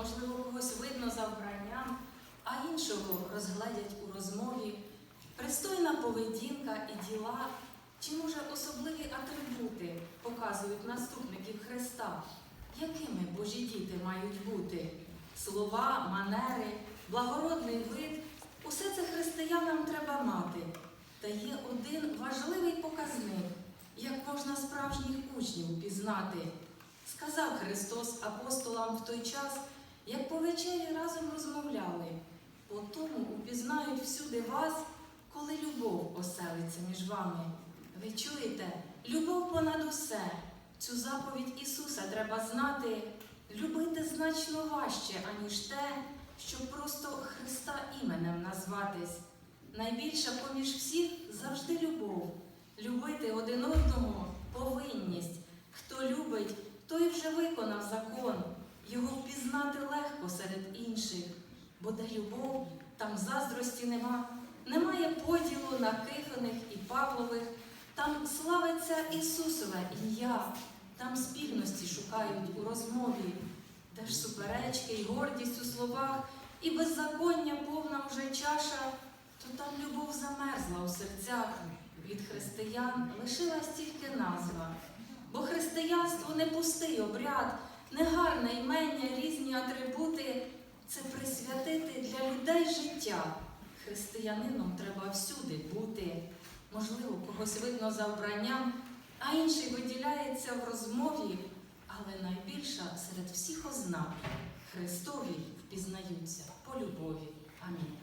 можливо, когось видно за вбранням, а іншого розгладять у розмові, пристойна поведінка і діла, чи, може, особливі атрибути показують наступників Христа, якими Божі діти мають бути слова, манери, благородний вид усе це християнам треба мати. Та є один важливий показник, як можна справжніх учнів пізнати. Сказав Христос апостолам в той час, як по вечері разом розмовляли. По тому упізнають всюди вас, коли любов оселиться між вами. Ви чуєте, любов понад усе. Цю заповідь Ісуса треба знати. Любити значно важче, аніж те, щоб просто Христа іменем назватись. Найбільша поміж всіх завжди любов. Любити один одного повинність. Хто любить, той вже виконав закон. Його впізнати легко серед інших. Бо де любов, там заздрості нема. Немає поділу на кифаних і павлових. Там славиться Ісусове ім'я, там спільності шукають у розмові, де ж суперечки й гордість у словах, і беззаконня повна вже чаша, то там любов замерзла у серцях. Від християн лишилась тільки назва. Бо християнство не пустий обряд, не гарне імення, різні атрибути. Це присвятити для людей життя. Християнином треба всюди бути. Можливо, когось видно за вбранням, а інший виділяється в розмові, але найбільша серед всіх ознак Христові впізнаються по любові. Амінь.